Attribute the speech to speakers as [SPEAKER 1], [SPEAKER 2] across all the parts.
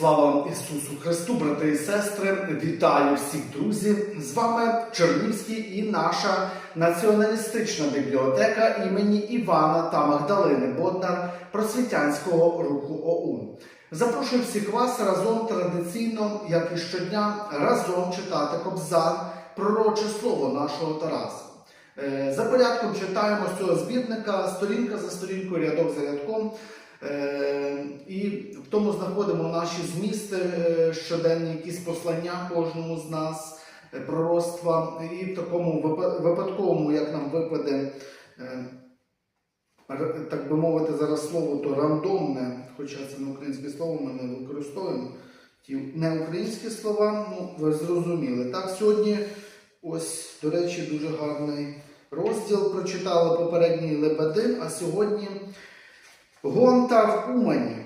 [SPEAKER 1] Слава Ісусу Христу, брати і сестри! Вітаю всіх друзів! З вами Чернівський і наша націоналістична бібліотека імені Івана та Магдалини Боднар просвітянського руху ОУН. Запрошую всіх вас разом традиційно, як і щодня, разом читати Кобзар, пророче слово нашого Тараса. Е, За порядком читаємо з цього збірника сторінка за сторінкою, рядок за рядком. Е, І в тому знаходимо наші змісти е, щоденні, якісь послання кожному з нас, е, пророцтва. І в такому випадковому, як нам випаде, так би мовити, зараз слово то рандомне, хоча це не українське слово, ми не використовуємо. Ті не українські слова, ну ви зрозуміли. Так, сьогодні ось, до речі, дуже гарний розділ. Прочитали попередній Лебедин, а сьогодні. Гонта в Умані.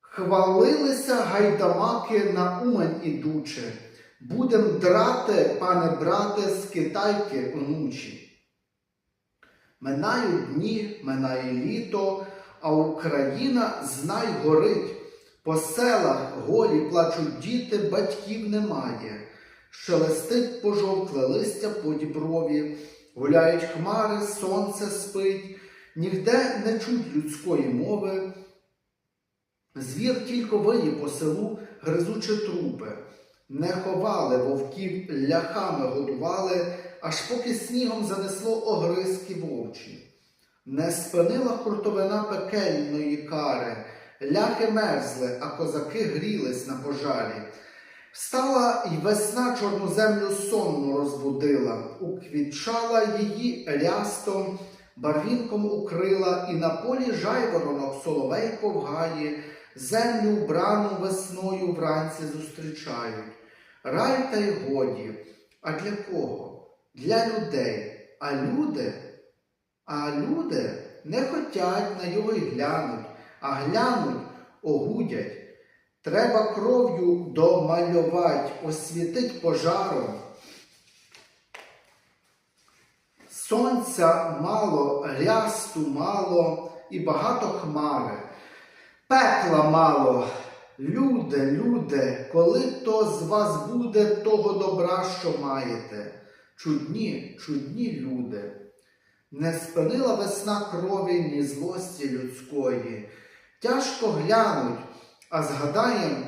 [SPEAKER 1] Хвалилися гайдамаки на Умань ідучи. Будем драти, пане брате, з китайки онучі. Минають дні, минає літо, а Україна знай горить. По селах голі плачуть діти, батьків немає. Шелестить пожовкле листя по діброві, гуляють хмари, сонце спить. Нігде не чуть людської мови. Звір тільки виє по селу, гризучи трупи. Не ховали вовків, ляхами годували, аж поки снігом занесло огризки вовчі. Не спинила хуртовина пекельної кари, ляхи мерзли, а козаки грілись на пожарі. Встала й весна чорну землю сонну розбудила, уквітчала її рястом, барвінком укрила, і на полі жайворонок соловей ковгає, землю вбрану весною вранці зустрічають. Рай та й годі. А для кого? Для людей. А люди, а люди не хотять на його й глянуть, а глянуть, огудять. Треба кров'ю домалювать, освітить пожаром. Сонця мало, рясту мало і багато хмари. Пекла мало. Люди, люди, коли то з вас буде того добра, що маєте? Чудні, чудні люди. Не спинила весна крові, ні злості людської. Тяжко глянуть, а згадаєм,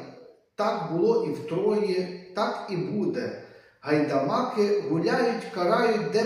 [SPEAKER 1] так було і втроє, так і буде. Гайдамаки гуляють, карають, де